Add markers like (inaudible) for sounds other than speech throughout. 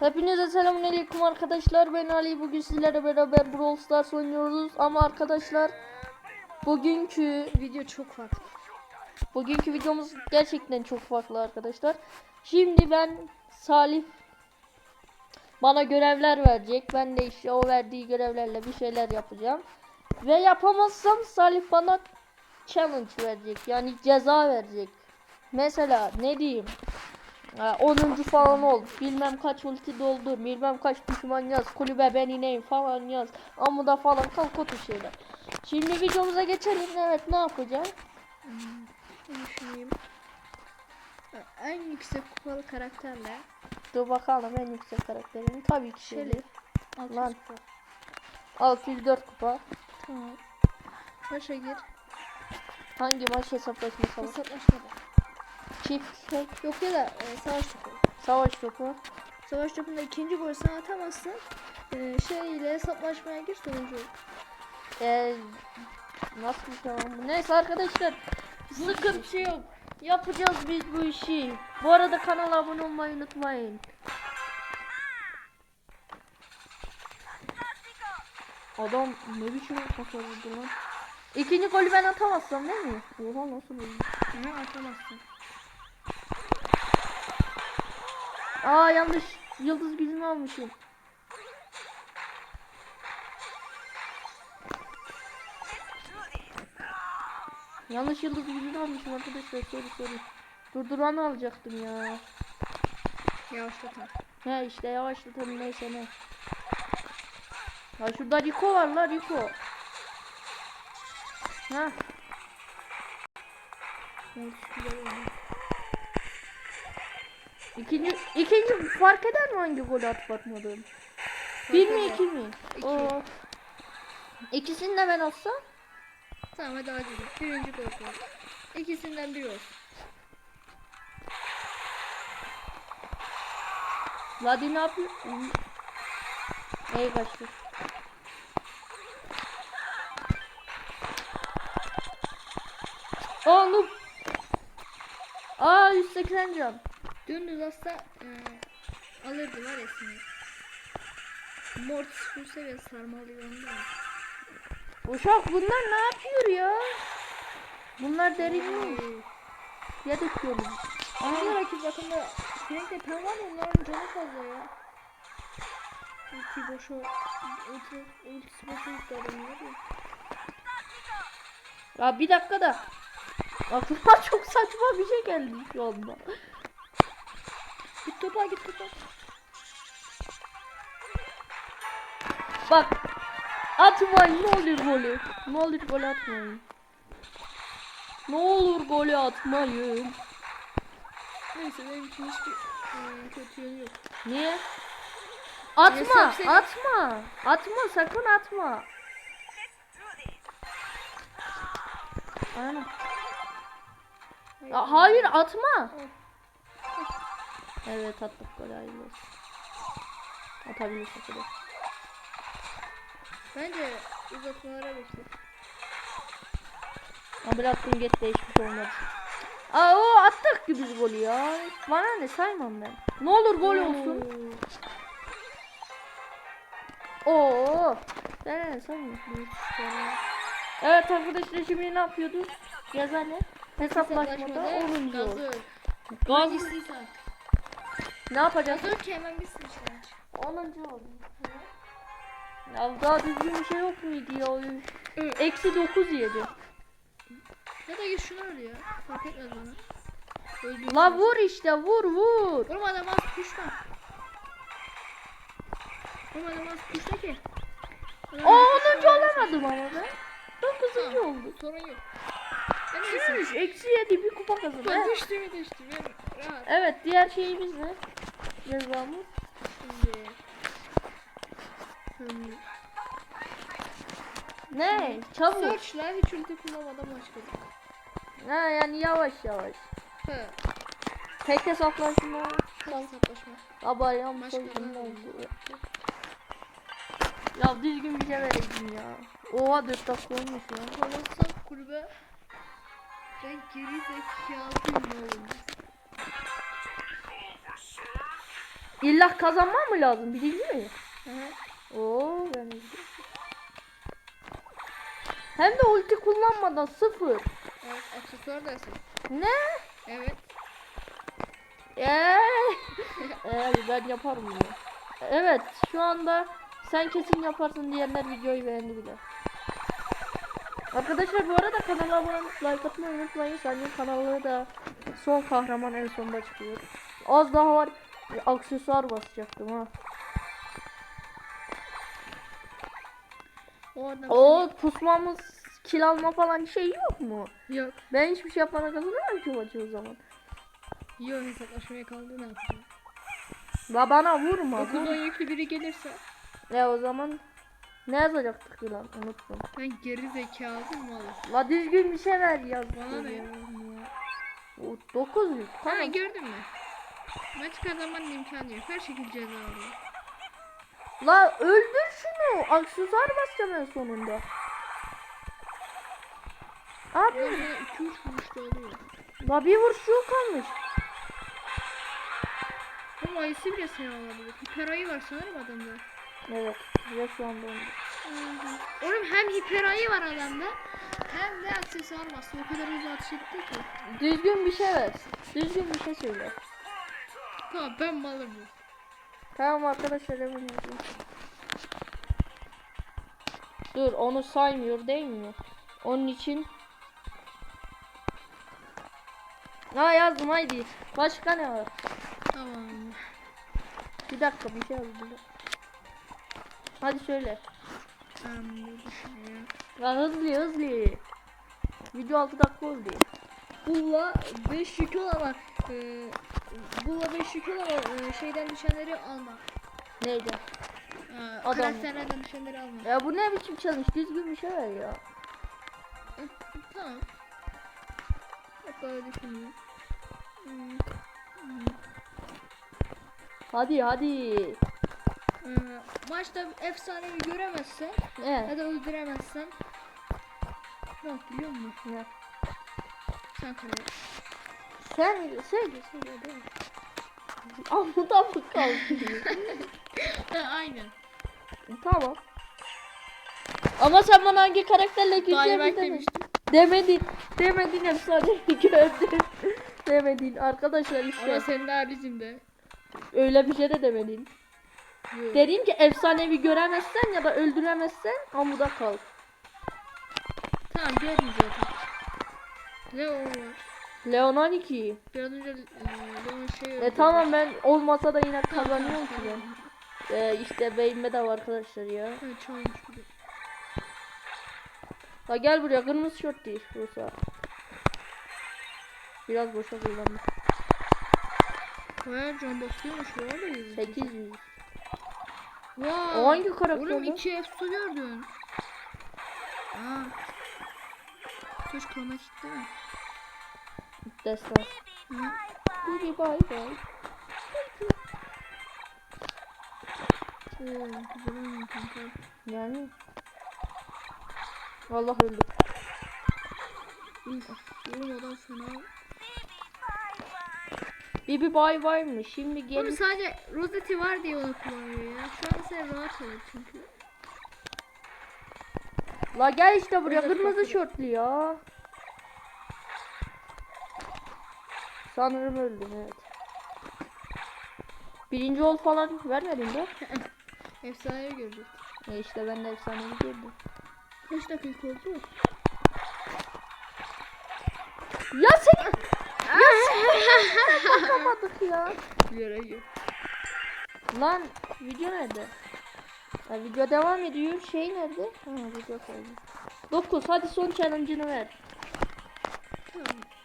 Hepinize selamünaleyküm arkadaşlar. Ben Ali. Bugün sizlerle beraber Brawl Stars oynuyoruz. Ama arkadaşlar bugünkü Video çok farklı. bugünkü videomuz gerçekten çok farklı arkadaşlar. Şimdi ben Salih bana görevler verecek. Ben de işte o verdiği görevlerle bir şeyler yapacağım. Ve yapamazsam Salih bana challenge verecek. Yani ceza verecek. Mesela ne diyeyim? Ha, 10. falan ol. Bilmem kaç ulti doldur. Bilmem kaç düşman yaz. Kulübe ben ineyim falan yaz. Amuda falan kalk o şeyler. Şimdi videomuza geçelim. Evet ne yapacağım? Bir düşüneyim. En yüksek kupalı karakterle Dur bakalım en yüksek karakterim. Tabii ki. 600 Lan. kupa. 604 kupa. Tamam. Başa gir. Hangi maç hesaplaşması? Hesaplaşmada. Çift şey, Yok ya da e, savaş topu. savaş topu. Savaş topunda ikinci gol sen atamazsın. E, şey ile hesaplaşmaya gir sonucu. Ee, nasıl şey var bu? Neyse arkadaşlar. Sıkıntı yok. Yapacağız biz bu işi. Bu arada kanala abone olmayı unutmayın. Adam ne biçim kafa vurdu lan. İkinci golü ben atamazsam değil mi? Oha nasıl oldu? Ama atamazsın. Aa yanlış. Yıldız gücünü almışım. Yanlış yıldız gücünü almışım arkadaşlar. Sorry sorry. Durduranı alacaktım ya. Yavaşlatma. He işte yavaşlatalım neyse ne. Ya şurada Rico var la Rico. Ha. Oldu. İkinci, ikinci fark eder mi hangi golü atıp atmadığım? Bir mi iki mi? İki. Oo. İkisini de ben atsam? Tamam hadi hadi. Birinci gol var. İkisinden biri olsun. Ladi ne yapıyor? Ey kaçtı. Noob. Aa 180 can. Dümdüz atsa e, alırdı var ya seni. Mortis full seviye sarmalıyor onda. Uşak bunlar ne yapıyor ya? Bunlar derin mi? Yedik yolu. Ama rakip takımda sürekli pen var ya onların canı fazla ya. Ulti boşu ulti, ultisi boşu gitti adamın var ya. Ya bir dakika da. Aklıma (laughs) çok saçma bir şey geldi şu anda. Git topa git topa. Bak. Atmayın ne olur golü. Ne olur gol atmayın. Ne olur golü atmayın. Neyse benim için hiçbir e, kötü yönü yok. Niye? Atma, senin. atma. Atma, sakın atma. Ya, hayır atma. Evet attık gol hayırlı olsun. Atabilirsin kadar. Bence uzatmalara bekle. Ama bıraktım get değişmiş olmadı. Aa o attık ki biz golü ya. Bana ne saymam ben. Ne olur gol olsun. Oo. Ben ne saymıyorum. Evet arkadaşlar şimdi ne yapıyorduk? Yazane. Hesaplaşmada 10. yol. Gazı. Ne yapacağız? Gazı ki hemen bitsin işte. 10. oldu. Ya daha düzgün bir şey yok muydu ya? Eksi 9 yedi. Ya da git şunu öl ya. Fark etmez bana. Öldüğüm La vur işte vur vur. Oğlum adam az kuşta. Oğlum adam az kuşta ki. Aa az kuşta 10. var. olamadım ama ben. 9. Tamam, oldu. Sorun yok. Üç, eksi 7 bir kupa kazandı. Ben Evet. düştü mü düştü. Ben rahat. Evet diğer şeyimiz ne? Cezamız. Şimdi. Hmm. Ne? Çabuk. Search'la hiç ulti kullanmadan başladık. Ha yani yavaş yavaş. He. Tek hesaplaşma. Tam hesaplaşma. Soygun ne oldu. Ya düzgün bir şey vereydin ya. Oha 4 dakika olmuş ya. Kalırsak kulübe. Ben geri zekalıyım oğlum. İlla kazanmam mı lazım? Birinci mi? Hı hı. Oo ben. Hem de ulti kullanmadan sıfır. Evet aksesuar da yasak. Ne? Evet. Eee (laughs) ee, ben yaparım bunu. Evet şu anda sen kesin yaparsın diyenler videoyu beğendi bile. Arkadaşlar bu arada kanala abone olup like atmayı unutmayın. Senin kanalı da son kahraman en sonunda çıkıyor. Az daha var aksesuar basacaktım ha. O adam O pusmamız kill alma falan şey yok mu? Yok. Ben hiçbir şey yapmadan kazanamam ki maçı o zaman. Yok hesaplaşmaya kaldı ne yapacağım? La bana vurma. 9-10 yüklü biri gelirse Ya o zaman ne yazacaktık ki lan unuttum. ben geri zekalı malım. La düzgün bir şey ver yaz. Bana ne? O 9 yük. Ha gördün mü? Maç kazanmanın imkanı yok. Her şekilde ceza alıyor. La öldür şunu. Aksesuar basacağım en sonunda. Abi sana 2-3 vuruşta oluyor. la bir vuruş şu kalmış. Ama ayısı bile seni alabilir. Hiperayı var sanırım adamda. Evet. Ve şu anda öldü. Oğlum hem hiperayı var adamda hem de aksesuar bastı. O kadar hızlı atış etti ki. Düzgün bir şey ver. Düzgün bir şey söyle. Tamam ben malım. Tamam arkadaşlar hemen yazayım. Dur onu saymıyor değil mi? Onun için Ha yazdım haydi. Başka ne var? Tamam. Bir dakika bir şey yazdım. Hadi söyle. Düşünüyorum. Ya hızlı hızlı. Video 6 dakika oldu. Bulla 5 yükü ama e, 5 yükü ama e, şeyden düşenleri alma. Neydi? E, Adam. karakterlerden düşenleri alma. Ya bu ne biçim challenge? Düzgün bir şey ver ya. Tamam. Hep böyle düşünüyorum. Hmm. Hadi hadi. E, maçta efsanevi göremezsen Ne? ya da öldüremezsen ne biliyor musun? Ne? Sen karar. Sen söyle söyle değil mi? Amuda mı kaldı? (laughs) Aynen. tamam. Ama sen bana hangi karakterle gireceğimi demedin. demiştim. Demedin. Demedin efsaneyi (laughs) gördüm. demedin arkadaşlar işte. Ama senin daha bizim de. Öyle bir şey de demedin. Yok. Dedim ki efsanevi göremezsen ya da öldüremezsen amuda kal. Tamam zaten. Ne o var? Leon 12. Biraz önce e, Leon şey E öldürdü. tamam ben olmasa da yine kazanıyorum ki ben. (laughs) E, işte beynime de var arkadaşlar ya. Evet çalmış bir de. Ha gel buraya kırmızı şort değil Rusa. Biraz boşa kullandım. Bayağı can basıyormuş bu arada yüzü. 800. Vay. O hangi karakter Oğlum lan? iki efsu gördün. Aa. Söz kromatik değil mi? Hı. Hadi bay bay. Yani. Allah öldü. Üf, Oğlum adam fena. Bibi bay bay mı? Şimdi Oğlum gel. sadece rozeti var diye onu kullanıyor ya. Şu sen rahat ol çünkü. La gel işte buraya kırmızı şortlu ya. Sanırım öldüm evet. Birinci ol falan vermedin de. (laughs) Efsaneyi gördük. E işte ben de efsanevi girdim. Kaç dakika oldu? Ya sen... ya sen... Bakamadık (laughs) ya. Gör. Lan video nerede? Ha, video devam ediyor. Şey nerede? Ha video kaydı. 9 hadi son challenge'ını ver. Tamam.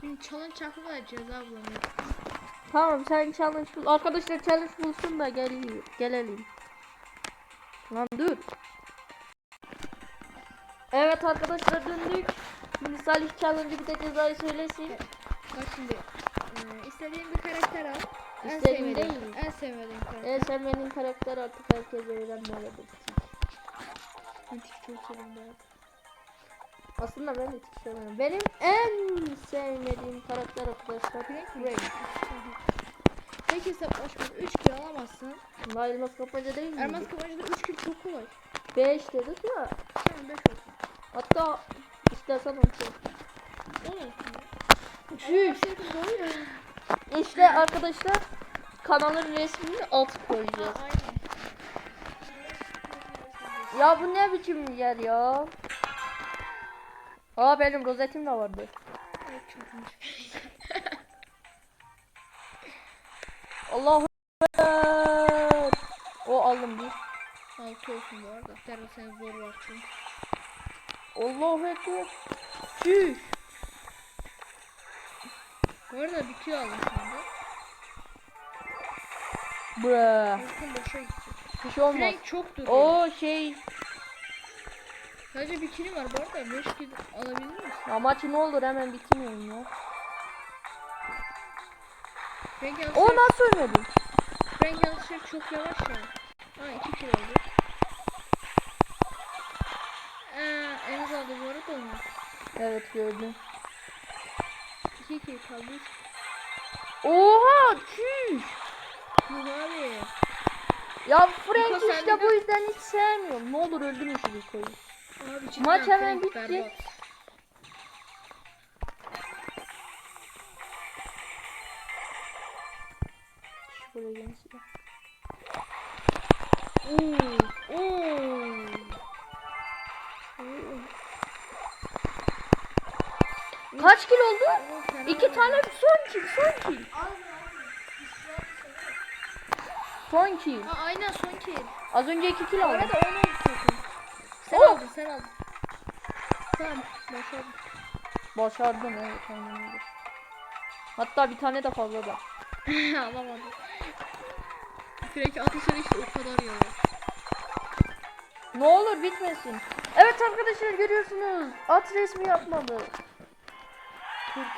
Şimdi challenge hakkında ceza bulamıyorum. Tamam sen challenge bul. Arkadaşlar challenge bulsun da gel gelelim. Lan dur. Evet arkadaşlar döndük. Şimdi Salih challenge'ı bir de cezayı söylesin. Bak şimdi. E, istediğin bir karakter al. En sevmediğin, değil. en sevmediğin karakter. En sevmediğin karakter artık herkese öğrenmelidir. Müthiş çok ben. Aslında ben de sevmiyorum. Benim en sevmediğim karakter arkadaşlar. Frank ilk hesaplaşmada 3 kill alamazsan Bunlar elmas kapmaca değil mi? elmas kapmacada 3 kill çok kolay. 5 dedik ya. Tamam 5 olsun. Hatta istersen 10 şey. O ne? Çüş. Şey doğru ya. İşte arkadaşlar kanalın resmini alt koyacağız. Ya bu ne biçim yer ya? Aa benim rozetim de vardı. (laughs) Allahu Ekber. O aldım bir. 6 olsun bu arada. Sen zor var çünkü. Allahu Ekber. Çüş. Bu arada bir kill aldım şimdi. Bakın boşa gitti. Bir şey olmaz. Frank çok duruyor. O şey Sadece bir killim var bu arada. 5 kill alabilir misin? ya ne olur hemen bitirmeyin ya. Frank O nasıl ölmedi? Frank Yansır çok yavaş ya. Ha 2 kill oldu. Ee, Enes aldı bu arada onu. Evet gördüm. 2 kill kaldı. Oha çüş. Yuh abi. Ya Frank Niko, işte bir bu de- yüzden hiç sevmiyorum. Ne olur öldürün şu Niko'yu. Abi Maç hemen bitti. berbat. Şöyle gelsin. Oo, oo. Kaç kil oldu? İki tane son kill, son kill. Son kill. Ha, aynen son kill. Az önce iki kill Bu aldım. arada 10 oldu zaten. Aldın sen aldın. Tamam başardım. Başardım evet aynen öyle. Hatta bir tane de fazla da. (laughs) Alamadım. Frank atışları işte o kadar ya. Ne olur bitmesin. Evet arkadaşlar görüyorsunuz. At resmi yapmadı.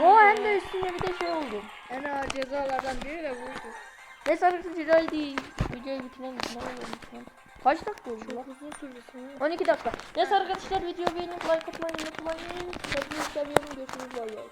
O hem de üstüne bir de şey oldu. En ağır cezalardan biri de buydu. Neyse arkadaşlar hadi videoyu bitirelim. Ne olur lütfen. Kaç dakika oldu lan? Çok uzun sürdü sanırım. 12 dakika. Neyse arkadaşlar videoyu beğenip like atmayı unutmayın. Hepinizi seviyorum. Görüşürüz. Bay bay.